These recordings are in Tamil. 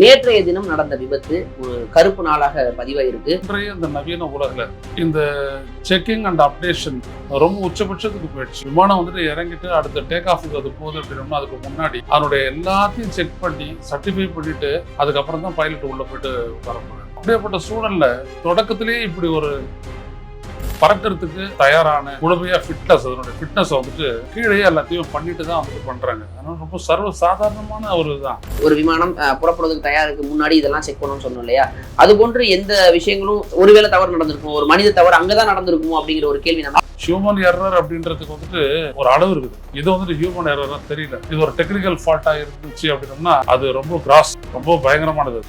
நேற்றைய தினம் நடந்த விபத்து ஒரு கருப்பு நாளாக பதிவாயிருக்கு. இன்றைய இந்த நவீன உலகில் இந்த செக்கிங் அண்ட் அப்டேஷன் ரொம்ப உச்சபட்சத்துக்கு போயிடுச்சு. விமானம் வந்துட்டு இறங்கிட்டு அடுத்த டேக் ஆஃபுக்கு அது போகுது அப்படின்னா அதுக்கு முன்னாடி அதனுடைய எல்லாத்தையும் செக் பண்ணி சர்டிஃபை பண்ணிட்டு அதுக்கப்புறம் தான் பைலட் உள்ள போயிட்டு வரப்போகுது. அப்படியேப்பட்ட சூழல்ல தொடக்கத்திலேயே இப்படி ஒரு பறக்கிறதுக்கு தயாரான முழுமையா ஃபிட்னஸ் அதனுடைய ஃபிட்னஸ் வந்துட்டு கீழே எல்லாத்தையும் பண்ணிட்டு தான் வந்துட்டு பண்றாங்க. அதனால ரொம்ப சர்வ சாதாரணமான ஒரு இதுதான். ஒரு விமானம் அஹ், புறப்படுவதற்கு தயாருக்கு முன்னாடி இதெல்லாம் செக் பண்ணணும்னு சொன்னோம் இல்லையா? அது போன்று எந்த விஷயங்களும் ஒருவேளை தவறு நடந்திருக்கும் ஒரு மனித தவறு அங்கதான் நடந்திருக்குமோ அப்படிங்கிற ஒரு கேள்வி நம்ம ஹியூமன் எரர் அப்படின்றதுக்கு வந்துட்டு ஒரு அளவு இருக்குது. இது வந்துட்டு ஹியூமன் எரர் தெரியல. இது ஒரு டெக்னிக்கல் ஃபால்ட்டா இருந்துச்சு அப்படின்னோம்னா அது ரொம்ப கிராஸ் ரொம்ப பயங்கரமானது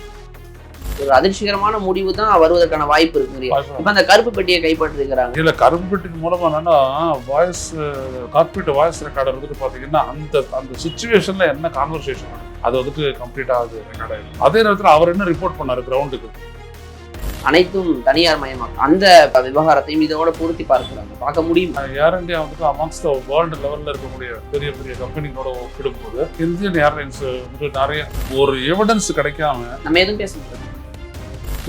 ஒரு அதிர்ச்சிகரமான முடிவு தான் வருவதற்கான வாய்ப்பு இருக்கு இப்ப அந்த கருப்பு பெட்டியை கைப்பற்றிருக்கிறாங்க. இதுல கரும்புட்டின் மூலமா என்னன்னா வாய்ஸ் கார்பரேட் வாய்ஸ் ரெக்கார்டர் வந்துட்டு பாத்தீங்கன்னா அந்த அந்த சுச்சுவேஷன்ல என்ன கான்வர்சேஷன் அது வந்துட்டு கம்ப்ளீட் ஆகுது ரெக்கார்ட் அதே நேரத்துல அவர் என்ன ரிப்போர்ட் பண்ணாரு கிரவுண்டுக்கு அனைத்தும் தனியார் மயமாக்கும் அந்த விவகாரத்தையும் இதோட பொருத்தி பார்க்கிறாங்க. பார்க்க முடியும்? ஏர் இந்தியா வந்துட்டு அமாங்ஸ் த வேர்ல்டு லெவல்ல இருக்கக்கூடிய பெரிய பெரிய கம்பெனிகளோட ஒப்பிடும்போது இந்தியன் ஏர்லைன்ஸ் வந்துட்டு நிறைய ஒரு எவிடன்ஸ் கிடைக்காம நம்ம எதுவும் பேச முடியாது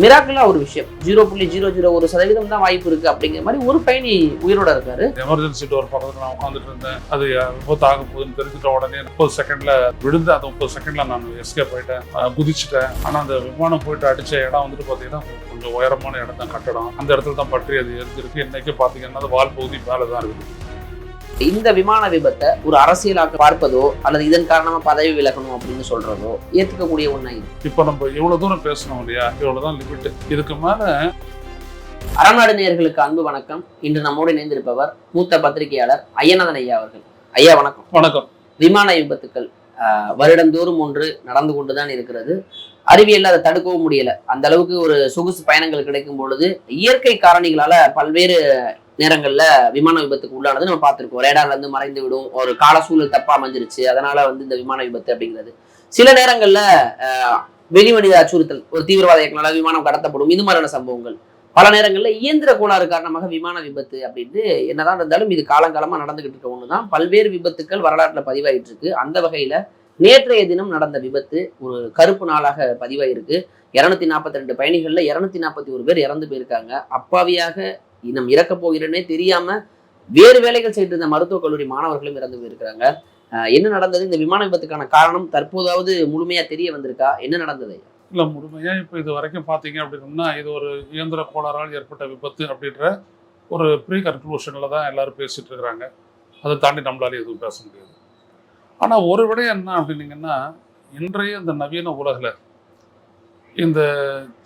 மிராக்கிளா ஒரு விஷயம். ஜீரோ புள்ளி ஜீரோ ஜீரோ ஒரு சதவீதம் தான் வாய்ப்பு இருக்கு அப்படிங்கிற மாதிரி ஒரு பயணி உயிரோட இருக்காரு. எமர்ஜென்சி டோர் பக்கத்துல நான் உட்காந்துட்டு இருந்தேன். அது விபத்து ஆக போகுதுன்னு தெரிஞ்சுட்ட உடனே முப்பது செகண்ட்ல விழுந்து அந்த முப்பது செகண்ட்ல நான் எஸ்கேப் ஆயிட்டேன். குதிச்சிட்டேன் குதிச்சுட்டேன். ஆனா அந்த விமானம் போயிட்டு அடிச்ச இடம் வந்துட்டு பாத்தீங்கன்னா கொஞ்சம் உயரமான இடம் தான் கட்டடம். அந்த இடத்துல தான் பற்றி அது எரிஞ்சிருக்கு. இன்னைக்கு பாத்தீங்கன்னா அது வால் பகுதி மேலே தான் இருக்குது. இந்த விமான விபத்தை ஒரு அரசியலாக்க பார்ப்பதோ அல்லது இதன் காரணமா பதவி விலகணும் அப்படின்னு சொல்றதோ ஏத்துக்கக்கூடிய ஒண்ணா இது இப்போ நம்ம இவ்வளவு தூரம் பேசணும் இல்லையா? இவ்வளவுதான் லிமிட் இதுக்கு மேல அறநாடு நேயர்களுக்கு அன்பு வணக்கம். இன்று நம்மோடு இணைந்திருப்பவர் மூத்த பத்திரிகையாளர் ஐயநாதன் ஐயா அவர்கள். ஐயா வணக்கம். வணக்கம். விமான விபத்துக்கள் வருடந்தோறும் ஒன்று நடந்து கொண்டுதான் இருக்கிறது. அறிவியல்ல அதை தடுக்கவும் முடியல. அந்த அளவுக்கு ஒரு சொகுசு பயணங்கள் கிடைக்கும் பொழுது இயற்கை காரணிகளால பல்வேறு நேரங்களில் விமான விபத்துக்கு உள்ளானது நம்ம பார்த்துருக்கோம். ரேடார்லேருந்து மறைந்து விடும் ஒரு கால சூழல் தப்பாக அமைஞ்சிருச்சு. அதனால் வந்து இந்த விமான விபத்து அப்படிங்கிறது. சில நேரங்களில் ஆஹ், வெளிமனித அச்சுறுத்தல் ஒரு தீவிரவாத இயக்கங்களால் விமானம் கடத்தப்படும் இது மாதிரியான சம்பவங்கள். பல நேரங்களில் இயந்திர கோளாறு காரணமாக விமான விபத்து அப்படின்ட்டு என்னதான் இருந்தாலும் இது காலங்காலமாக நடந்துகிட்டு இருக்க தான் பல்வேறு விபத்துக்கள் வரலாற்றில் பதிவாயிட்டு இருக்கு. அந்த வகையில் நேற்றைய தினம் நடந்த விபத்து ஒரு கருப்பு நாளாக பதிவாயிருக்கு. இரநூத்தி நாற்பத்தி ரெண்டு பயணிகளில் இரநூத்தி நாற்பத்தி ஒரு பேர் இறந்து போயிருக்காங்க. அப்பாவியாக இன்னும் இறக்க போகிறேன்னே தெரியாம வேறு வேலைகள் செய்திருந்த மருத்துவக் கல்லூரி மாணவர்களும் இறந்து போயிருக்கிறாங்க. என்ன நடந்தது? இந்த விமான விபத்துக்கான காரணம் தற்போதாவது முழுமையா தெரிய வந்திருக்கா? என்ன நடந்தது? இல்ல முழுமையா இப்போ இது வரைக்கும் பாத்தீங்க அப்படின்னா இது ஒரு இயந்திர கோளாறால் ஏற்பட்ட விபத்து அப்படின்ற ஒரு ப்ரீ கன்க்ளூஷனில் தான் எல்லாரும் பேசிட்டு இருக்கிறாங்க அதை தாண்டி நம்மளால எதுவும் பேச முடியாது. ஆனா ஒரு விட என்ன அப்படின்னீங்கன்னா இன்றைய இந்த நவீன உலகில் இந்த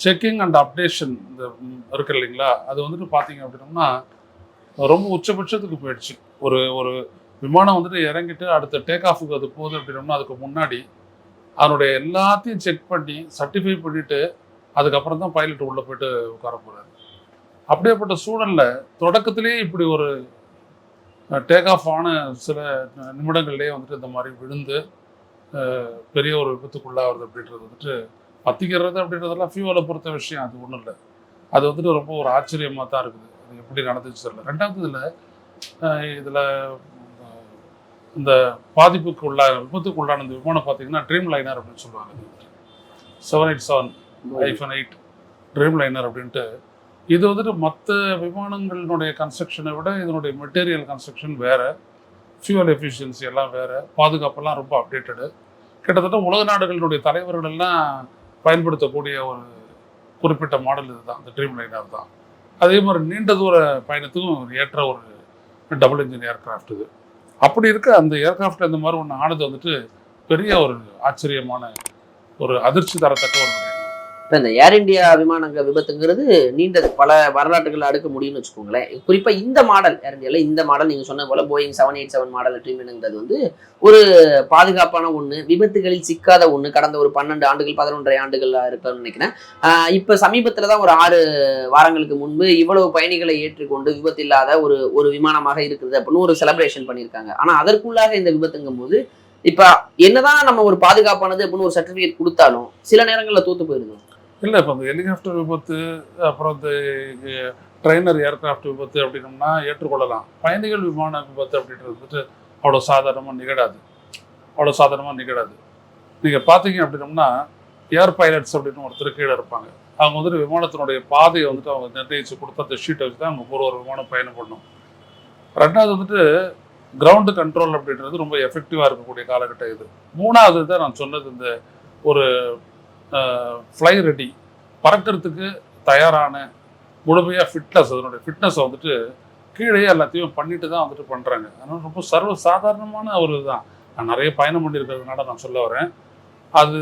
செக்கிங் அண்ட் அப்டேஷன் இந்த இருக்குது இருக்கு இல்லைங்களா? அது வந்துட்டு பார்த்தீங்க அப்படின்னோம்னா ரொம்ப உச்சபட்சத்துக்கு போயிடுச்சு. ஒரு ஒரு விமானம் வந்துட்டு இறங்கிட்டு அடுத்த டேக் ஆஃபுக்கு அது போகுது அப்படின்னோம்னா அதுக்கு முன்னாடி அதனுடைய எல்லாத்தையும் செக் பண்ணி சர்டிஃபை பண்ணிவிட்டு அதுக்கப்புறம் தான் பைலட் உள்ளே போயிட்டு உட்கார போகிறாரு அப்படியேப்பட்ட சூழலில் தொடக்கத்திலேயே இப்படி ஒரு டேக் ஆஃப் ஆன சில நிமிடங்கள்லேயே வந்துட்டு இந்த மாதிரி விழுந்து பெரிய ஒரு விபத்துக்குள்ளாகிறது அப்படின்றது வந்துட்டு பத்திக்கிறது அப்படின்றதெல்லாம் ஃபியூவலை பொறுத்த விஷயம் அது ஒன்றும் இல்லை. அது வந்துட்டு ரொம்ப ஒரு ஆச்சரியமாக தான் இருக்குது. அது எப்படி நடந்துச்சு தெரியல. ரெண்டாவது இதில் இதில் இந்த பாதிப்புக்கு உள்ள விபத்துக்கு உள்ளான இந்த விமானம் பார்த்தீங்கன்னா ட்ரீம் லைனர் அப்படின்னு சொல்லுவாங்க. Seven eight seven hyphen eight Dreamliner அப்படின்ட்டு. இது வந்துட்டு மற்ற விமானங்களினுடைய கன்ஸ்ட்ரக்ஷனை விட இதனுடைய மெட்டீரியல் கன்ஸ்ட்ரக்ஷன் வேறு. ஃபியூவல் எஃபிஷியன்சி எல்லாம் வேறு. பாதுகாப்பெல்லாம் ரொம்ப அப்டேட்டடு கிட்டத்தட்ட உலக நாடுகளினுடைய தலைவர்கள் எல்லாம் பயன்படுத்தக்கூடிய ஒரு குறிப்பிட்ட மாடல் இதுதான். இந்த ட்ரீம் லைனர் தான். அதே மாதிரி நீண்ட தூர பயணத்துக்கும் ஏற்ற ஒரு டபுள் இன்ஜின் ஏர்க்ராஃப்ட் இது. அப்படி இருக்க அந்த ஏர்க்ராஃப்ட் அந்த மாதிரி ஒன்று ஆனது வந்துட்டு பெரிய ஒரு ஆச்சரியமான ஒரு அதிர்ச்சி தரத்தக்க ஒரு இப்போ இந்த ஏர் இந்தியா விமானங்கள் விபத்துங்கிறது நீண்டது பல வரலாற்றுகளை அடுக்க முடியும்னு வச்சுக்கோங்களேன். குறிப்பாக இந்த மாடல் ஏர் இந்தியாவில் இந்த மாடல் நீங்கள் சொன்ன போல Boeing seven eight seven model ட்ரீம்ங்கிறது வந்து ஒரு பாதுகாப்பான ஒன்று விபத்துகளில் சிக்காத ஒன்று கடந்த ஒரு பன்னெண்டு ஆண்டுகள் பதினொன்றரை ஆண்டுகளாக இருக்கலாம்னு நினைக்கிறேன். இப்போ சமீபத்தில் தான் ஒரு ஆறு வாரங்களுக்கு முன்பு இவ்வளவு பயணிகளை ஏற்றுக்கொண்டு விபத்து இல்லாத ஒரு ஒரு விமானமாக இருக்குது அப்படின்னு ஒரு செலப்ரேஷன் பண்ணியிருக்காங்க. ஆனால் அதற்குள்ளாக இந்த விபத்துங்கும் போது இப்போ என்னதான் நம்ம ஒரு பாதுகாப்பானது அப்படின்னு ஒரு சர்டிஃபிகேட் கொடுத்தாலும் சில நேரங்களில் தோத்து போயிருந்தோம் இல்லை இப்போ அந்த ஹெலிகாப்டர் விபத்து அப்புறம் இந்த ட்ரெயினர் ஏர்கிராஃப்ட் விபத்து அப்படின்னோம்னா ஏற்றுக்கொள்ளலாம். பயணிகள் விமான விபத்து அப்படின்றது வந்துட்டு அவ்வளோ சாதாரணமாக நிகழாது. அவ்வளோ சாதாரணமாக நிகழாது. நீங்கள் பார்த்தீங்க அப்படின்னோம்னா ஏர் பைலட்ஸ் அப்படின்னு ஒருத்தர் கீழே இருப்பாங்க. அவங்க வந்துட்டு விமானத்தினுடைய பாதையை வந்துட்டு அவங்க நிர்ணயித்து கொடுத்த அந்த ஷீட்டை வச்சு தான் அவங்க ஒரு ஒரு விமானம் பயணம் பண்ணும். ரெண்டாவது வந்துட்டு கிரவுண்டு கண்ட்ரோல் அப்படின்றது ரொம்ப எஃபெக்டிவாக இருக்கக்கூடிய காலகட்டம் இது. மூணாவது தான் நான் சொன்னது இந்த ஒரு ஃப்ளை ரெடி பறக்கிறதுக்கு தயாரான முழுமையாக ஃபிட்னஸ் அதனுடைய ஃபிட்னஸை வந்துட்டு கீழே எல்லாத்தையும் பண்ணிட்டு தான் வந்துட்டு பண்ணுறாங்க அதனால ரொம்ப சர்வ சாதாரணமான ஒரு இதுதான். நான் நிறைய பயணம் பண்ணியிருக்கிறதுனால நான் சொல்ல வரேன். அது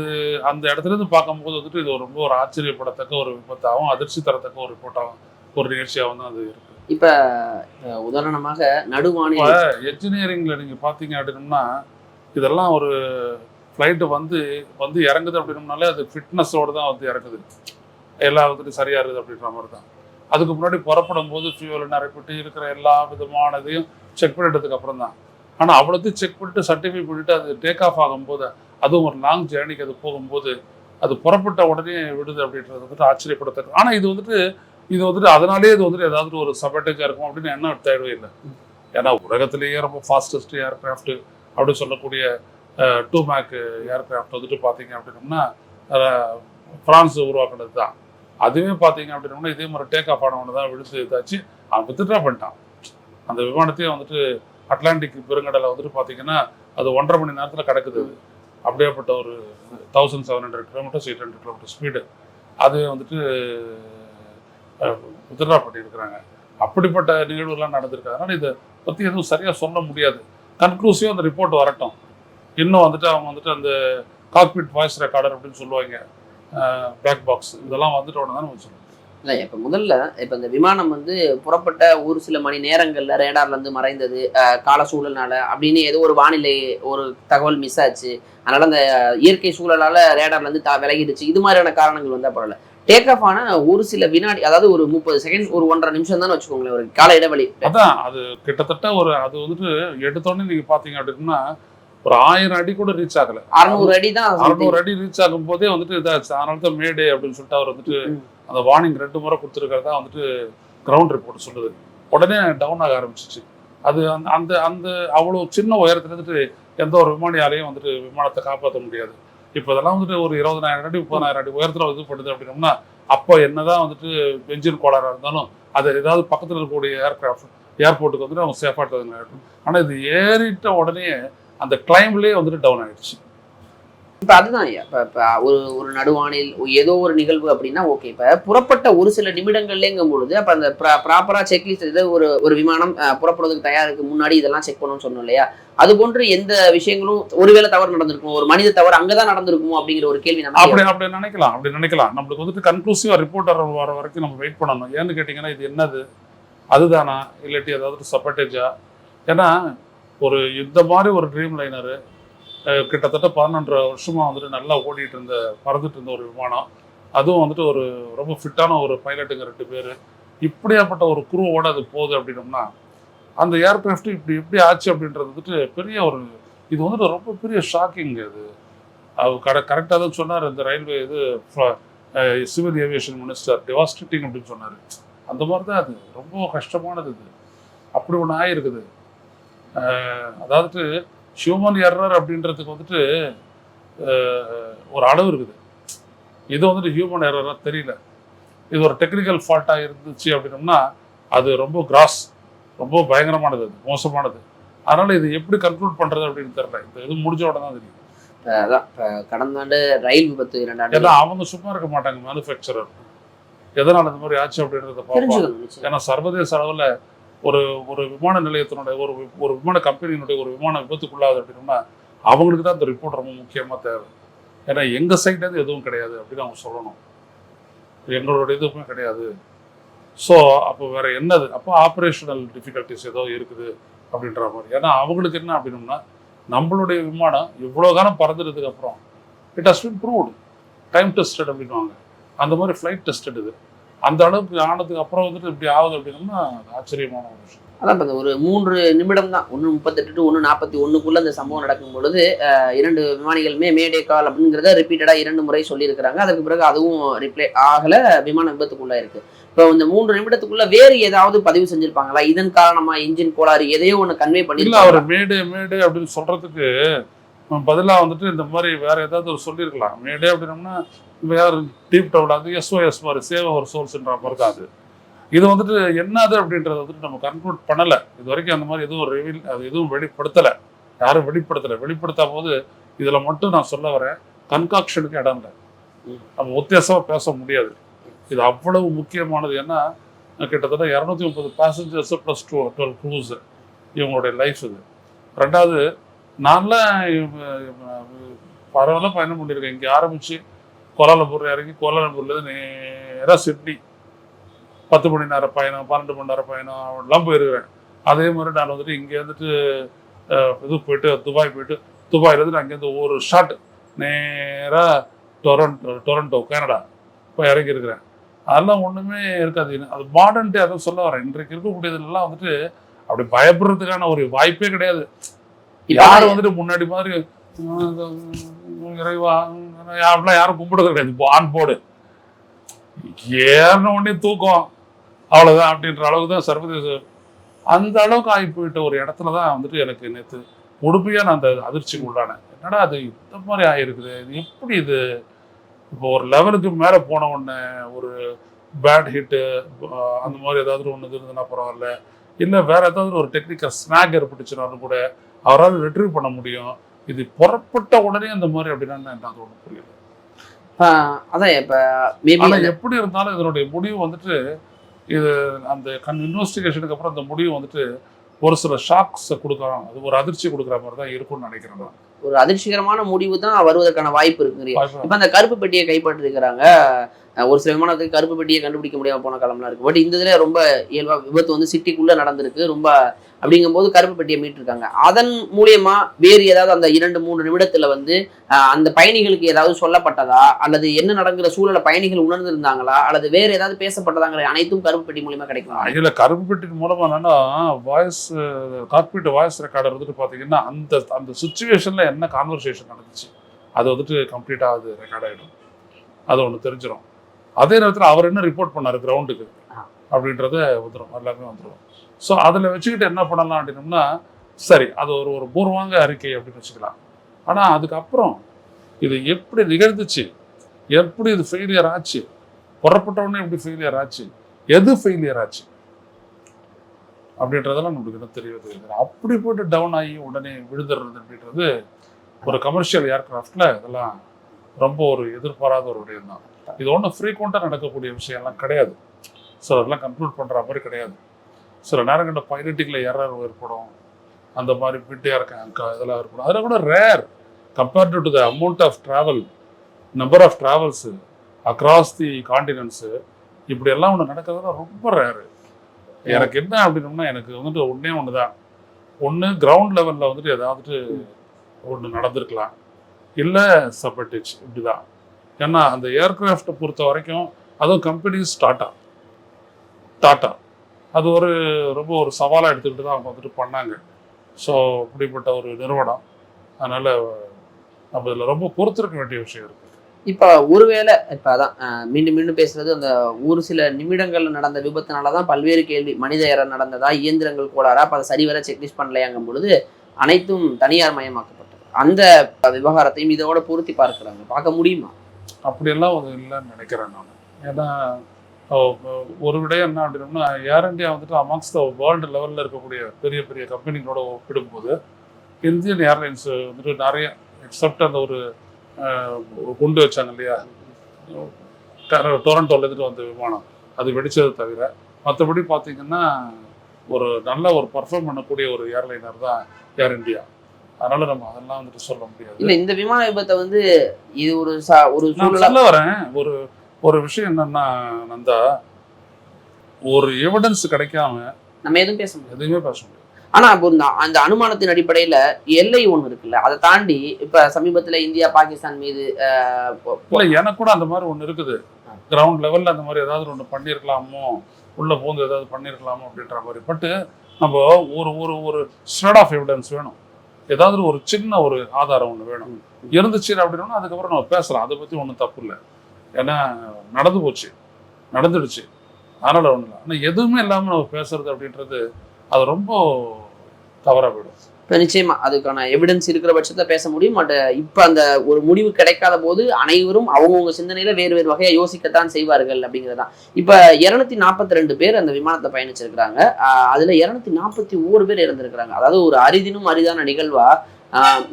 அந்த இடத்துல இருந்து பார்க்கும்போது வந்துட்டு இது ரொம்ப ஒரு ஆச்சரியப்படத்தக்க ஒரு விபத்தாகவும் அதிர்ச்சி தரத்தக்க ஒரு ரிப்போர்ட்டாகவும் ஒரு நிகழ்ச்சியாகவும் தான் அது இருக்கு. இப்ப உதாரணமாக நடுவானில் இப்போ என்ஜினியரிங்ல நீங்க பாத்தீங்க அப்படின்னம்னா இதெல்லாம் ஒரு ஃப்ளைட்டு வந்து வந்து இறங்குது அப்படின்னோம்னாலே அது ஃபிட்னஸோடு தான் வந்து இறங்குது. எல்லா வந்துட்டு சரியாக இருக்குது அப்படின்ற மாதிரி தான் அதுக்கு முன்னாடி புறப்படும் போது ஃபியூவல் நிரப்பிட்டு இருக்கிற எல்லா விதமானதையும் செக் பண்ணிட்டதுக்கு அப்புறம் தான் ஆனால் அவ்வளோத்தையும் செக் பண்ணிட்டு சர்டிஃபை பண்ணிட்டு அது டேக் ஆஃப் ஆகும்போது அதுவும் ஒரு லாங் ஜேர்னிக்கு அது போகும்போது அது புறப்பட்ட உடனே விடுது அப்படின்றது வந்துட்டு ஆச்சரியப்படுத்தது ஆனால் இது வந்துட்டு இது வந்துட்டு அதனாலே இது வந்துட்டு ஏதாவது ஒரு சபர்டேஜாக இருக்கும் அப்படின்னு என்ன தேடவே இல்லை. ஏன்னா உலகத்திலேயே ரொம்ப ஃபாஸ்டஸ்ட் ஏர்கிராஃப்ட் அப்படின்னு சொல்லக்கூடிய டூ மேக் ஏர்கிராஃப்ட் வந்துட்டு பார்த்தீங்க அப்படின்னம்னா ஃப்ரான்ஸ் உருவாக்குனது தான் அதுவே பார்த்தீங்க அப்படின்னம்னா இதே மாதிரி டேக் ஆஃப் ஆனவனு தான் விழுந்து இதாச்சு. அவன் வித்ட்ரா பண்ணிட்டான். அந்த விமானத்தையும் வந்துட்டு அட்லாண்டிக் பெருங்கடலை வந்துட்டு பார்த்தீங்கன்னா அது ஒன்றரை மணி நேரத்தில் கிடக்குது அது. அப்படியேப்பட்ட ஒரு thousand seven hundred kilometres eight hundred kilometre speed அது வந்துட்டு வித்ட்ரா பண்ணியிருக்கிறாங்க. அப்படிப்பட்ட நிகழ்வுலாம் நடந்திருக்கு அதனால் இதை பற்றி எதுவும் சரியாக சொல்ல முடியாது. கன்க்ளூசிவாக அந்த ரிப்போர்ட் வரட்டும். இன்னும் வந்துட்டு அவங்க வந்துட்டு அந்த காக்பிட் வாய்ஸ் ரெக்கார்டர் அப்படின்னு சொல்லுவாங்க. பேக் பாக்ஸ் இதெல்லாம் வந்துட்டு உடனே சொல்லணும் இல்ல இப்ப முதல்ல இப்ப இந்த விமானம் வந்து புறப்பட்ட ஒரு சில மணி நேரங்கள்ல ரேடார்ல இருந்து மறைந்தது கால சூழல்னால அப்படின்னு ஏதோ ஒரு வானிலை ஒரு தகவல் மிஸ் ஆச்சு. அதனால அந்த இயற்கை சூழலால ரேடார்ல இருந்து த- விலகிடுச்சு. இது மாதிரியான காரணங்கள் வந்தா பரவாயில்ல. டேக் ஆஃப் ஆன ஒரு சில வினாடி அதாவது ஒரு முப்பது செகண்ட் ஒரு ஒன்றரை நிமிஷம் தான் வச்சுக்கோங்களேன் ஒரு கால இடைவெளி. அதான் அது கிட்டத்தட்ட ஒரு அது வந்துட்டு எடுத்தோடனே நீங்க பாத்தீங்க அப்படின்னா ஒரு ஆயிரம் அடி கூட ரீச் ஆகல. அறுநூறு அடி தான் அறுநூறு அடி ரீச் ஆகும் போதே வந்துட்டு இதாச்சு. அதனால தான் மேடே அப்படின்னு சொல்லிட்டு அவர் வந்துட்டு. அந்த வார்னிங் ரெண்டு முறை கொடுத்துருக்கிறதா வந்துட்டு கிரவுண்ட் ரிப்போர்ட் சொல்லுது. உடனே டவுன் ஆக ஆரம்பிச்சிச்சு. அது அந்த அந்த அந்த அவ்வளோ சின்ன உயரத்துல இருந்துட்டு எந்த ஒரு விமானியாலையும் வந்துட்டு விமானத்தை காப்பாற்ற முடியாது. இப்போ இதெல்லாம் வந்துட்டு ஒரு இருபதனாயிரம் அடி முப்பதாயிரம் அடி உயரத்துல இது பண்ணுது அப்படின்னோம்னா அப்போ என்னதான் வந்துட்டு என்ஜின் கோளாறாக இருந்தாலும் அது ஏதாவது பக்கத்தில் இருக்கக்கூடிய ஏர்கிராஃப்ட் ஏர்போர்ட்டுக்கு வந்துட்டு அவங்க சேஃபாக இருக்கும் ஆனால் இது ஏறிட்ட உடனே அந்த கிளைம்லேயே வந்துட்டு டவுன் ஆயிடுச்சு. இப்ப அதுதான் ஐயா. இப்ப இப்ப ஒரு ஒரு நடுவானில் ஏதோ ஒரு நிகழ்வு அப்படின்னா ஓகே இப்ப புறப்பட்ட ஒரு சில நிமிடங்கள்லேங்கும் பொழுது அப்ப அந்த ப்ராப்பரா செக்லிஸ்ட் இது ஒரு ஒரு விமானம் அஹ், புறப்படுவதற்கு தயாருக்கு முன்னாடி இதெல்லாம் செக் பண்ணணும்னு சொன்னோம் இல்லையா? அது போன்று எந்த விஷயங்களும் ஒருவேளை தவறு நடந்திருக்கும் ஒரு மனித தவறு அங்கதான் நடந்திருக்குமோ அப்படிங்கிற ஒரு கேள்வி நம்ம அப்படி அப்படி நினைக்கலாம் அப்படி நினைக்கலாம். நம்மளுக்கு வந்துட்டு கன்க்ளூசிவா ரிப்போர்ட்டர் வர வரைக்கும் நம்ம வெயிட் பண்ணணும். ஏன்னு கேட்டிங்கன்னா இது என்னது? அதுதானா? இல்லாட்டி ஏதாவது சப்பர்டேஜா ஏன்னா ஒரு இந்த மாதிரி ஒரு ட்ரீம் லைனரு கிட்டத்தட்ட பதினொன்றரை வருஷமா வந்துட்டு நல்லா ஓடிட்டு இருந்த பறந்துட்டு இருந்த ஒரு விமானம். அதுவும் வந்துட்டு ஒரு ரொம்ப ஃபிட்டான ஒரு பைலட்டுங்க ரெண்டு பேர். இப்படியாப்பட்ட ஒரு குருவோட அது போகுது அப்படின்னோம்னா அந்த ஏர்கிராஃப்ட் இப்படி எப்படி ஆச்சு அப்படின்றது வந்துட்டு பெரிய ஒரு இது வந்துட்டு ரொம்ப பெரிய ஷாக்கிங் அது. அவர் கரெ கரெக்டாக தான் சொன்னார் இந்த ரயில்வே இது சிவில் ஏவியேஷன் மினிஸ்டர் டெவாஸ்டேட்டிங் அப்படின்னு சொன்னார். அந்த மாதிரி தான் அது ரொம்ப கஷ்டமானது இது. அப்படி ஒன்று ஆகிருக்குது அதாவது ஹியூமன் எரர் அப்படின்றதுக்கு வந்துட்டு ஒரு அளவு இருக்குது. இது வந்துட்டு ஹியூமன் எரராக தெரியல. இது ஒரு டெக்னிக்கல் ஃபால்ட்டாக இருந்துச்சு அப்படின்னோம்னா அது ரொம்ப கிராஸ் ரொம்ப பயங்கரமானது அது மோசமானது. அதனால இது எப்படி கன்க்ளூட் பண்றது அப்படின்னு தெரியல. இந்த இது முடிஞ்ச உடனே தான் தெரியும். அதான் கடந்த ஆண்டு ரயில் விபத்து இரண்டாண்டு அவங்க சும்மா இருக்க மாட்டாங்க மேனுஃபேக்சரர் எதனால இந்த மாதிரி ஆச்சு அப்படின்றத நிச்சயம். ஏன்னா சர்வதேச அளவில் ஒரு ஒரு விமான நிலையத்தினுடைய ஒரு ஒரு விமான கம்பெனியினுடைய ஒரு விமான விபத்துக்குள்ளாது அப்படின்னா அவங்களுக்கு தான் இந்த ரிப்போர்ட் ரொம்ப முக்கியமாக தேவை. ஏன்னா எங்கள் சைட்லேருந்து எதுவும் கிடையாது அப்படின்னு அவங்க சொல்லணும். எங்களோட எதுவுமே கிடையாது. ஸோ அப்போ வேற என்னது? அப்போ ஆப்ரேஷனல் டிஃபிகல்ட்டிஸ் ஏதோ இருக்குது அப்படின்ற மாதிரி. ஏன்னா அவங்களுக்கு என்ன அப்படின்னோம்னா நம்மளுடைய விமானம் இவ்வளோ காலம் பறந்துட்டதுக்கு அப்புறம் it has been proved time tested அப்படின்வாங்க அந்த மாதிரி ஃப்ளைட் டெஸ்டட் இது. அந்த அளவுக்கு ஆனதுக்கு அப்புறம் வந்துட்டு இப்படி ஆகுது அப்படின்னம்னா அது ஆச்சரியமான ஒரு விஷயம். அதான் இப்ப ஒரு மூன்று நிமிடம் தான். ஒன்று முப்பத்தெட்டு டு ஒன்று நாற்பத்தி ஒன்றுக்குள்ள இந்த சம்பவம் நடக்கும் பொழுது இரண்டு விமானிகளுமே மேடே கால் அப்படிங்கிறத ரிப்பீட்டடா இரண்டு முறை சொல்லியிருக்கிறாங்க. அதற்கு பிறகு அதுவும் ரிப்ளை ஆகல. விமான விபத்துக்குள்ள இருக்கு. இப்போ இந்த மூன்று நிமிடத்துக்குள்ள வேறு ஏதாவது பதிவு செஞ்சிருப்பாங்களா? இதன் காரணமா இன்ஜின் கோளாறு எதையோ ஒன்று கன்வே பண்ணிருப்பாங்க அவர் மேடு மேடு அப்படின்னு சொல்றதுக்கு பதிலாக வந்துட்டு இந்த மாதிரி வேற ஏதாவது ஒரு சொல்லியிருக்கலாம். மேடே அப்படின்னோம்னா வேறு டீப் டவுல் அது எஸ்ஓஎஸ் மாதிரி சேவ் ஒரு சோல்ஸ்ன்ற மாதிரி தான் அது இது வந்துட்டு என்னது அப்படின்றத வந்துட்டு நம்ம கன்க்ளூட் பண்ணலை. இது வரைக்கும் அந்த மாதிரி எதுவும் ரிவீல் அது எதுவும் வெளிப்படுத்தலை. யாரும் வெளிப்படுத்தலை. வெளிப்படுத்தாத போது இதில் மட்டும் நான் சொல்ல வரேன் கன்காக்ஷனுக்கு இடம் இல்லை. நம்ம உத்தேசமாக பேச முடியாது. இது அவ்வளவு முக்கியமானது ஏன்னா கிட்டத்தட்ட இரநூத்தி முப்பது passengers plus two twelve crews இவங்களுடைய லைஃப் இது. ரெண்டாவது நான்லாம் பரவாயில்ல பயணம் பண்ணியிருக்கேன். இங்கே ஆரம்பித்து கோலாலம்பூர் இறங்கி கோலாலம்பூர்லேருந்து நேராக சிட்னி. பத்து மணி நேர பயணம் பன்னெண்டு மணி நேர பயணம் எல்லாம் போயிருக்கிறேன். அதே மாதிரி நான் வந்துட்டு இங்கே வந்துட்டு இது போயிட்டு துபாய் போயிட்டு துபாயிலேருந்து அங்கேருந்து ஒரு ஷாட் நேராக டொரண்டோ டொரண்டோ கனடா போய் இறங்கியிருக்கிறேன் அதெல்லாம் ஒன்றுமே இருக்காது. அது மாடர்ன் டே அதான் சொல்ல வரேன். இன்றைக்கு இருக்கக்கூடியதுலாம் வந்துட்டு அப்படி பயப்படுறதுக்கான ஒரு வாய்ப்பே கிடையாது. இப்ப யாரும் வந்துட்டு முன்னாடி மாதிரி இறைவா அப்படிலாம் யாரும் கும்பிடுறது கிடையாது. ஆன் போர்டு ஏறின உடனே தூக்கம். அவ்வளோதான் அப்படின்ற அளவுக்கு தான் சர்வதேச அந்த அளவுக்கு ஆகி போயிட்ட ஒரு இடத்துல தான் வந்துட்டு எனக்கு நேற்று உடுப்பையாக நான் அந்த அதிர்ச்சிக்கு உள்ளானேன். என்னடா அது இந்த மாதிரி ஆகிருக்குது இது எப்படி இது? இப்போ ஒரு லெவலுக்கு மேலே போன உடனே ஒரு பேட் ஹிட்டு அந்த மாதிரி ஏதாவது ஒன்று இருந்ததுன்னா பரவாயில்ல. இல்லை வேறு ஏதாவது ஒரு டெக்னிக்கல் ஸ்னாக் ஏற்பட்டுச்சுனாலும் கூட அவரால் ரிட்ரீவ் பண்ண முடியும். இது புறப்பட்ட உடனே அந்த மாதிரி அப்படின்னா என்ன? அது ஒன்றும் புரியல. அதான் இப்ப மேபி எப்படி இருந்தாலும் இதனுடைய முடிவு வந்துட்டு இது அந்த கண் இன்வெஸ்டிகேஷனுக்கு அப்புறம் அந்த முடிவு வந்துட்டு ஒரு சில ஷாக்ஸை கொடுக்குறோம் அது ஒரு அதிர்ச்சி கொடுக்குற மாதிரி தான் இருக்கும்னு நினைக்கிறேன் நான். ஒரு அதிர்ச்சிகரமான முடிவு தான் வருவதற்கான வாய்ப்பு இருக்குங்கிறீங்க வாய்ப்பு- இப்ப அந்த கருப்பு பெட்டியை கைப்பற்றிருக்கிறாங்க. ஒரு சில விமானத்துக்கு கருப்பு பெட்டியை கண்டுபிடிக்க முடியாம போன காலம்லாம் இருக்கு. பட் இந்த இதுல ரொம்ப இயல்பா விபத்து வந்து சிட்டிக்குள்ள நடந்திருக்கு. ரொம்ப அப்படிங்கும்போது கருப்பு பெட்டியை மீட்டிருக்காங்க. அதன் மூலியமா வேறு ஏதாவது அந்த இரண்டு மூன்று நிமிடத்துல வந்து அந்த பயணிகளுக்கு ஏதாவது சொல்லப்பட்டதா? அல்லது என்ன நடக்கிற சூழலை பயணிகள் உணர்ந்திருந்தாங்களா? அல்லது வேற ஏதாவது பேசப்பட்டதாங்கிற அனைத்தும் கருப்பு பெட்டி மூலியமா கிடைக்கும்? இதுல கருப்பு பெட்டின் மூலமா என்னன்னா வாய்ஸ் காக்பீட் வாய்ஸ் ரெக்கார்டர் வந்துட்டு பாத்தீங்கன்னா அந்த அந்த சுச்சுவேஷன்ல என்ன கான்வர்சேஷன் நடந்துச்சு? அது வந்துட்டு கம்ப்ளீட்டா அது ரெக்கார்ட் ஆயிடும். அது ஒன்று தெரிஞ்சிடும் அதே நேரத்தில் அவர் என்ன ரிப்போர்ட் பண்ணாரு கிரவுண்டுக்கு. அப்படின்றத வந்துடும் எல்லாமே வந்துடும் ஸோ அதில் வச்சுக்கிட்டு என்ன பண்ணலாம் அப்படின்னம்னா சரி அது ஒரு ஒரு பூர்வாங்க அறிக்கை அப்படின்னு வச்சுக்கலாம். ஆனால் அதுக்கப்புறம் இது எப்படி நிகழ்ந்துச்சு? எப்படி இது ஃபெயிலியர் ஆச்சு? புறப்பட்ட உடனே எப்படி ஃபெயிலியர் ஆச்சு? எது ஃபெயிலியர் ஆச்சு? அப்படின்றதெல்லாம் நம்மளுக்கு இன்னும் தெரியாது அப்படி போட்டு டவுன் ஆகி உடனே விழுதுறது அப்படின்றது ஒரு கமர்ஷியல் ஏர்கிராஃப்டில் இதெல்லாம் ரொம்ப ஒரு எதிர்பாராத ஒரு விடயம் தான். இது ஒன்றும் ஃப்ரீக்வெண்ட்டாக நடக்கக்கூடிய விஷயம்லாம் கிடையாது. ஸோ அதெல்லாம் கன்க்ளூட் பண்ணுற மாதிரி கிடையாது. சில நேரங்களில் பைலட்டிக்கில் எரர் ஏற்படும். அந்த மாதிரி பிட்டியாக இருக்க இதெல்லாம் ஏற்படும். அதில் கூட rare compared to the amount of travel number of travels across the continents இப்படியெல்லாம் ஒன்று நடக்கிறது ரொம்ப ரேரு எனக்கு என்ன அப்படின்னோம்னா எனக்கு வந்துட்டு ஒன்றே ஒன்று தான் ஒன்று கிரவுண்ட் லெவலில் வந்துட்டு ஏதாவது ஒன்று நடந்திருக்கலாம். இல்லை சப்பட்டிச் இப்படி தான் ஏன்னா அந்த ஏர்கிராஃப்டை பொறுத்த வரைக்கும் அதுவும் கம்பெனிஸ் டாட்டா டாட்டா அது ஒரு ரொம்ப ஒரு சவாலாக எடுத்துக்கிட்டு தான் அவங்க வந்துட்டு பண்ணாங்க. ஸோ இப்படிப்பட்ட ஒரு நிறுவனம். அதனால் நம்ம இதில் ரொம்ப பொறுத்திருக்க வேண்டிய விஷயம் இருக்குது இப்போ ஒருவேளை இப்போ அதான் மீண்டும் மீண்டும் பேசுறது அந்த ஒரு சில நிமிடங்கள்ல நடந்த விபத்துனாலதான் பல்வேறு கேள்வி மனித இறம் நடந்ததா இயந்திரங்கள் கோளாறா அப்போ அதை சரிவர செக்லிஸ்ட் பண்ணலையாங்கும் பொழுது அனைத்தும் தனியார் மயமாக்கப்பட்டது. அந்த விவகாரத்தையும் இதோட பொருத்தி பார்க்குறாங்க. பார்க்க முடியுமா? அப்படியெல்லாம் ஒரு இல்லைன்னு நினைக்கிறேன் நான். ஏன்னா ஒரு விட என்ன அப்படின்னா ஏர் இந்தியா வந்துட்டு அமாங்ஸ் த வேர்ல்டு லெவலில் இருக்கக்கூடிய பெரிய பெரிய கம்பெனிகளோட ஒப்பிடும்போது இந்தியன் ஏர்லைன்ஸ் வந்துட்டு நிறைய எக்ஸப்ட் அந்த ஒரு குண்டு வச்சாங்க இல்லையா? டொரண்டோல இருந்துட்டு வந்த விமானம். அது வெடிச்சது தவிர மற்றபடி பார்த்தீங்கன்னா ஒரு நல்ல ஒரு பர்ஃபார்ம் பண்ணக்கூடிய ஒரு ஏர்லைனர் தான் ஏர் இந்தியா அதனால நம்ம அதெல்லாம் வந்துட்டு சொல்ல முடியாது. இல்ல இந்த விமான விபத்தை வந்து இது ஒரு சா- ஒரு சொல்ல வரேன். ஒரு ஒரு விஷயம் என்னன்னா நந்தா ஒரு எவிடன்ஸ் கிடைக்காம நம்ம எதுவும் பேச முடியாது. எதுவுமே பேச முடியாது. ஆனா இப்போ இந்த அந்த அனுமானத்தின் அடிப்படையில எல்லை ஒண்ணு இருக்குல்ல. அதை தாண்டி இப்ப சமீபத்துல இந்தியா பாகிஸ்தான் மீது எனக்கு கூட அந்த மாதிரி ஒண்ணு இருக்குது. கிரவுண்ட் லெவல்ல அந்த மாதிரி ஏதாவது ஒண்ணு பண்ணியிருக்கலாமோ உள்ள பூந்து ஏதாவது பண்ணியிருக்கலாமோ அப்படின்ற மாதிரி. பட் நம்ம ஒரு ஒரு ஒரு ஸ்ட்ரெட் ஆஃப் எவிடன்ஸ் வேணும். ஏதாவது ஒரு சின்ன ஒரு ஆதாரம் ஒன்று வேணும். இருந்துச்சு அப்படின்னா அதுக்கப்புறம் நம்ம பேசலாம். அதை பத்தி ஒன்றும் தப்பு இல்லை. ஏன்னா நடந்து போச்சு. நடந்துடுச்சு. அதனால ஒன்றும் இல்லை. ஆனால் எதுவுமே இல்லாமல் நம்ம பேசுறது அப்படின்றது அது ரொம்ப தவறாக போயிடும் இப்போ நிச்சயமா அதுக்கான எவிடன்ஸ் இருக்கிற பட்சத்தை பேச முடியும். பட் இப்ப அந்த ஒரு முடிவு கிடைக்காத போது அனைவரும் அவங்கவுங்க சிந்தனையில வேறு வேறு வகையா யோசிக்கத்தான் செய்வார்கள் அப்படிங்கிறதான் இப்ப இருநூத்தி நாற்பத்தி ரெண்டு பேர் அந்த விமானத்தை பயணிச்சிருக்கிறாங்க. ஆஹ் அதுல இருநூத்தி நாற்பத்தி ஓரு பேர் இறந்திருக்கிறாங்க. அதாவது ஒரு அரிதினும் அரிதான நிகழ்வா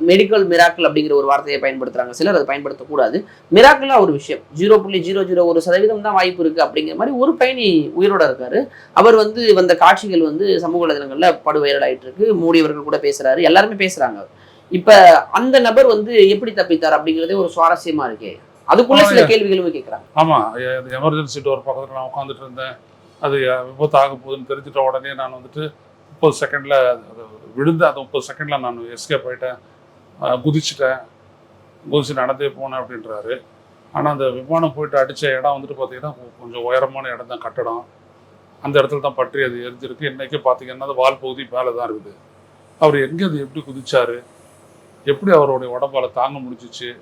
மெடிக்கல் மிராக்கிள் அப்படிங்கிற ஒரு வார்த்தையை பயன்படுத்துறாங்க. சிலர் அதை பயன்படுத்தக்கூடாது. மிராக்கிளா ஒரு விஷயம். ஜீரோ புள்ளி ஜீரோ ஜீரோ ஒரு சதவீதம் தான் வாய்ப்பு இருக்கு அப்படிங்கிற மாதிரி ஒரு பயணி உயிரோட இருக்காரு. அவர் வந்து வந்த காட்சிகள் வந்து சமூக வலைதளங்கள்ல படு வைரல் ஆயிட்டு இருக்கு மோடி அவர்கள் கூட பேசுறாரு. எல்லாருமே பேசுறாங்க இப்ப அந்த நபர் வந்து எப்படி தப்பித்தார் அப்படிங்கறதே ஒரு சுவாரஸ்யமா இருக்கே. அதுக்குள்ள சில கேள்விகளும் கேட்கறாங்க ஆமாம் எமர்ஜென்சி டோர் பக்கத்தில் நான் உட்காந்துட்டு இருந்தேன். அது விபத்து ஆக போகுதுன்னு தெரிஞ்சிட்ட உடனே நான் வந்துட்டு முப்பது செகண்டில் விழுந்து அந்த முப்பது செகண்டில் நான் எஸ்கேப் ஆகிட்டேன் குதிச்சிட்டேன். குதிச்சு நடந்தே போனேன் அப்படின்றாரு. ஆனால் அந்த விமானம் போயிட்டு அடித்த இடம் வந்துட்டு பார்த்தீங்கன்னா கொஞ்சம் உயரமான இடம் தான் கட்டடம். அந்த இடத்துல தான் பற்றி அது எரிஞ்சிருக்கு. இன்றைக்கி பார்த்தீங்கன்னா அது வால் பகுதி மேலே தான் இருக்குது. அவர் எங்கே அது எப்படி குதிச்சார்? எப்படி அவருடைய உடம்பால் தாங்க முடிஞ்சிச்சு?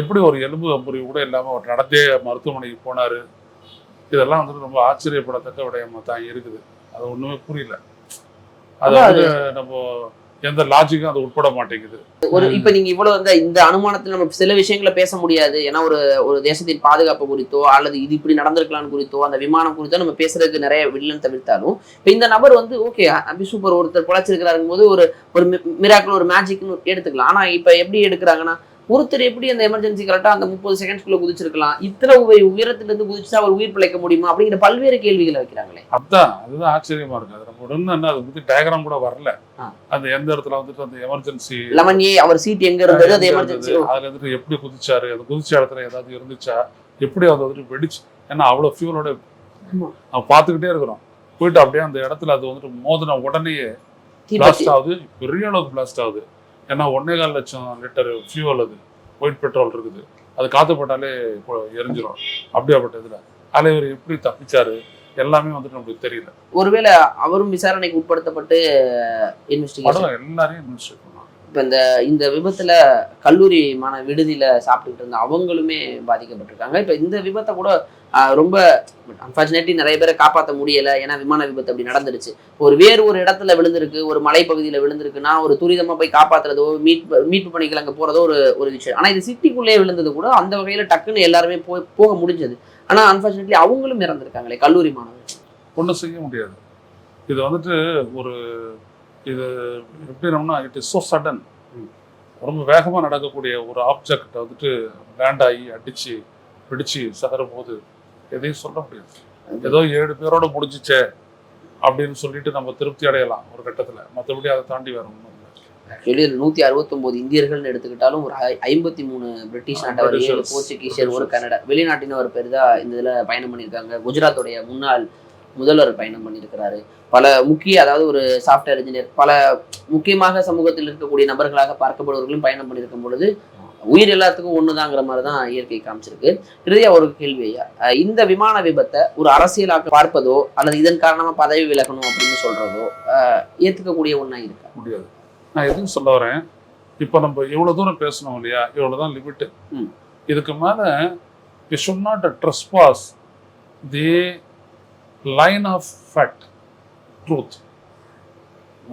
எப்படி ஒரு எலும்பு அம்புரி கூட இல்லாமல் அவர் நடந்தே மருத்துவமனைக்கு போனார்? இதெல்லாம் வந்துட்டு ரொம்ப ஆச்சரியப்படத்தக்க விடயமாக தான் இருக்குது. அது ஒன்றுமே புரியல. அது. வந்து நம்ம எந்த லாஜிக்கும் அது உட்பட மாட்டேங்குது. ஒரு இப்ப நீங்க இவ்வளவு இந்த இந்த அனுமானத்துல நம்ம சில விஷயங்களை பேச முடியாது. ஏன்னா ஒரு ஒரு தேசத்தின் பாதுகாப்பு குறித்தோ அல்லது இது இப்படி நடந்திருக்கலாம் குறித்தோ அந்த விமானம் குறித்தோ நம்ம பேசுறதுக்கு நிறைய வில்லன் தவிர்த்தாலும் இப்ப இந்த நபர் வந்து ஓகே அபி சூப்பர் ஒருத்தர் பொழைச்சிருக்கிறாருங்க போது ஒரு ஒரு மிராக்கிள் ஒரு மேஜிக்னு எடுத்துக்கலாம். ஆனா இப்ப எப்படி எடுக்கிறாங்கன்னா ஒருத்தர் எப்படி அந்த எமர்ஜென்சி கரெக்டா அந்த முப்பது செகண்ட்ஸ்குள்ள குதிச்சிருக்கலாம்? இத்தனை உய- உயரத்துல இருந்து குதிச்சா அவர் உயிர் பிழைக்க முடியுமா? அப்படிங்கிற பல்வேறு கேள்விகளை வைக்கிறாங்களே. அதான் அதுதான் ஆச்சரியமா இருக்கு. அது நம்ம உடனே என்ன அது வந்து டயக்ராம் கூட வரல. அந்த எந்த இடத்துல வந்துட்டு அந்த எமர்ஜென்சி லெமன் ஏ அவர் சீட் எங்க இருந்தது? அது எமர்ஜென்சி அதுல இருந்துட்டு எப்படி குதிச்சாரு? அந்த குதிச்ச இடத்துல ஏதாவது இருந்துச்சா? எப்படி அது வந்துட்டு வெடிச்சு ஏன்னா அவ்வளவு ஃபியூலோட பார்த்துக்கிட்டே இருக்கிறோம். போயிட்டு அப்படியே அந்த இடத்துல அது வந்துட்டு மோதின உடனேயே பிளாஸ்ட் ஆகுது. பெரிய அளவுக்கு பிளாஸ்ட் ஆகுது. ஏன்னா ஒன்னே கால் லட்சம் லிட்டர் ஃபியூவல் அது. ஒயிட் பெட்ரோல் இருக்குது. அது காத்து போட்டாலே இப்போ எரிஞ்சிரும். அப்படியாப்பட்ட இதுல. அதில் இவர் எப்படி தப்பிச்சாரு? எல்லாமே வந்துட்டு நமக்கு தெரியல. ஒருவேளை அவரும் விசாரணைக்கு உட்படுத்தப்பட்டு இன்வெஸ்டிகேஷன் எல்லாரையும் இப்போ இந்த இந்த விபத்துல கல்லூரி மாணவ விடுதியில சாப்பிட்டுக்கிட்டு இருந்த அவங்களுமே பாதிக்கப்பட்டிருக்காங்க. இப்போ இந்த விபத்தை கூட ரொம்ப அன்பார்ச்சுனேட்லி நிறைய பேரை காப்பாற்ற முடியல. ஏன்னா விமான விபத்து அப்படி நடந்துருச்சு ஒரு வேறு ஒரு இடத்துல விழுந்திருக்கு ஒரு மலைப்பகுதியில விழுந்திருக்குன்னா ஒரு துரிதமா போய் காப்பாத்துறதோ மீட்பு மீட்பு பணிகள் அங்க போறதோ ஒரு ஒரு விஷயம். ஆனா இது சிட்டிக்குள்ளே விழுந்தது கூட அந்த வகையில டக்குன்னு எல்லாருமே போய் போக முடிஞ்சது. ஆனா அன்பார்ச்சுனேட்லி அவங்களும் இறந்திருக்காங்களே கல்லூரி மாணவர்கள். ஒன்றும் செய்ய முடியாது. இது வந்துட்டு ஒரு இது எப்படினோம்னா இட் இஸ் ஸோ சடன் ரொம்ப வேகமாக நடக்கக்கூடிய ஒரு ஆப்ஜெக்ட் வந்துட்டு லேண்ட் ஆகி அடிச்சு பிடிச்சு சதறும் போது எதையும் சொல்ல முடியாது. ஏதோ ஏழு பேரோட முடிஞ்சிச்சே அப்படின்னு சொல்லிட்டு நம்ம திருப்தி அடையலாம் ஒரு கட்டத்தில். மற்றபடி அதை தாண்டி வேற ஒன்றும் ஆக்சுவலி நூத்தி அறுபத்தொன்பது இந்தியர்கள்னு எடுத்துக்கிட்டாலும் ஒரு ஐம்பத்தி மூணு பிரிட்டிஷ் நாட்டவர் ஏழு. போர்ச்சுகீசியர் ஒரு Britishers. கனடா. வெளிநாட்டினர் பெரிதா இந்த இதுல பயணம் பண்ணியிருக்காங்க. குஜராத்துடைய முன்னாள் முதல்வர் பயணம் பண்ணியிருக்கிறாரு. பல முக்கிய அதாவது ஒரு சாஃப்ட்வேர் இன்ஜினியர் பல முக்கியமாக சமூகத்தில் இருக்கக்கூடிய நபர்களாக பார்க்கப்படுவர்களும் பயணம் பண்ணியிருக்கும் பொழுது உயிர் எல்லாத்துக்கும் ஒண்ணுதாங்கிற மாதிரி தான் இயற்கை காமிச்சிருக்கு. இறுதியா ஒரு கேள்வி இந்த விமான விபத்தை ஒரு அரசியலாக்க பார்ப்பதோ அல்லது இதன் காரணமா பதவி விலகணும் அப்படின்னு சொல்றதோ ஏத்துக்கக்கூடிய ஒண்ணா இருக்கா? முடியாது. நான் எதுவும் சொல்ல வரேன்? இப்போ நம்ம இவ்வளோ தூரம் பேசணும் இல்லையா? இவ்வளோ தான் லிமிட்டு. இதுக்கு மேலே we should not trespass the line of fact truth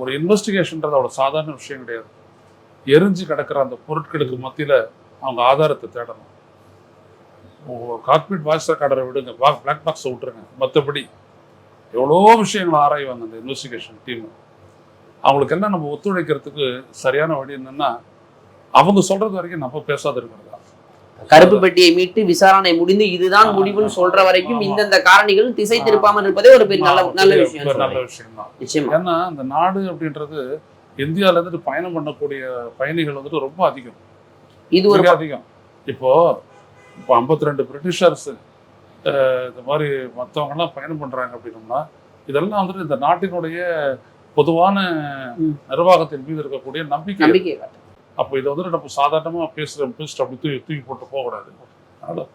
ஒரு இன்வெஸ்டிகேஷன்றது அவ்வளோ சாதாரண விஷயம் கிடையாது. எரிஞ்சு கிடக்கிற அந்த பொருட்களுக்கு மத்தியில் அவங்க ஆதாரத்தை தேடணும். காக்பீட் வாய்ஸ் ரெக்கார்டரை விடுங்க. பிளாக் பாக்ஸை விட்டுருங்க. மற்றபடி எவ்வளோ விஷயங்களை ஆராய்வாங்க அந்த இன்வெஸ்டிகேஷன் டீம் அவங்களுக்கு எல்லாம் நம்ம ஒத்துழைக்கிறதுக்கு சரியான வழி என்னன்னா அவங்க சொல்றது வரைக்கும் நம்ம பேசாத இருக்கிறதா கருப்பு பெட்டியை மீட்டு விசாரணை முடிந்து இதுதான் முடிவுன்னு சொல்ற வரைக்கும். இந்தந்த காரணிகள் திசை திருப்பாமல் இருப்பதே ஒரு பெரிய நல்ல நல்ல விஷயம். நல்ல. விஷயம் தான் நிச்சயமா. ஏன்னா இந்த நாடு அப்படின்றது இந்தியால இருந்துட்டு பயணம் பண்ணக்கூடிய பயணிகள் வந்துட்டு ரொம்ப அதிகம் இது ஒரு அதிகம் இப்போ இப்போ ஐம்பத்தி ரெண்டு பிரிட்டிஷர்ஸ் இந்த மாதிரி மற்றவங்க எல்லாம் பயணம் பண்றாங்க அப்படின்னோம்னா இதெல்லாம் வந்துட்டு இந்த நாட்டினுடைய பொதுவான. நிர்வாகத்தின் மீது இருக்கக்கூடிய நம்பிக்கை நம்பிக்கை. அப்போ இதை வந்துட்டு நம்ம சாதாரணமா பேசுற பேசிட்டு அப்படி தூக்கி தூக்கி போட்டு போகக்கூடாது அதனால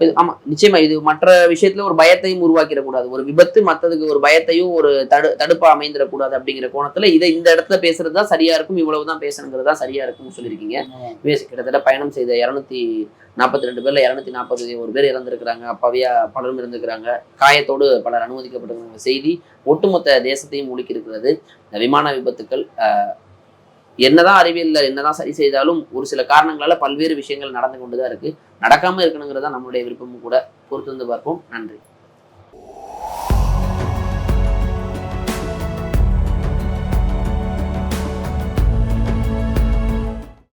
இது ஆமா நிச்சயமா இது மற்ற விஷயத்துல ஒரு பயத்தையும் உருவாக்கிடக்கூடாது. ஒரு விபத்து மத்ததுக்கு ஒரு பயத்தையும் ஒரு தடு தடுப்பா அமைந்திடக்கூடாது அப்படிங்கிற கோணத்துல இதை இந்த இடத்துல பேசுறது தான் சரியா இருக்கும் இவ்வளவுதான் பேசணுங்கிறது தான் சரியா இருக்கும்னு சொல்லியிருக்கீங்க. கிட்டத்தட்ட பயணம் செய்த இரநூத்தி நாற்பத்தி ரெண்டு பேர்ல இரநூத்தி நாற்பது ஒரு பேர் இறந்திருக்கிறாங்க அப்பாவியா பலரும் இருந்திருக்கிறாங்க. காயத்தோடு பலர் அனுமதிக்கப்பட்டிருக்கிற செய்தி ஒட்டுமொத்த தேசத்தையும் இருக்கிறது இந்த விமான விபத்துக்கள் என்னதான் அறிவியல்ல என்னதான் சரி செய்தாலும் ஒரு சில காரணங்களால பல்வேறு விஷயங்கள் நடந்து கொண்டுதான் இருக்கு. நடக்காம இருக்கணுங்கிறது தான் நம்மளுடைய விருப்பமும் கூட பொறுத்து வந்து பார்ப்போம். நன்றி.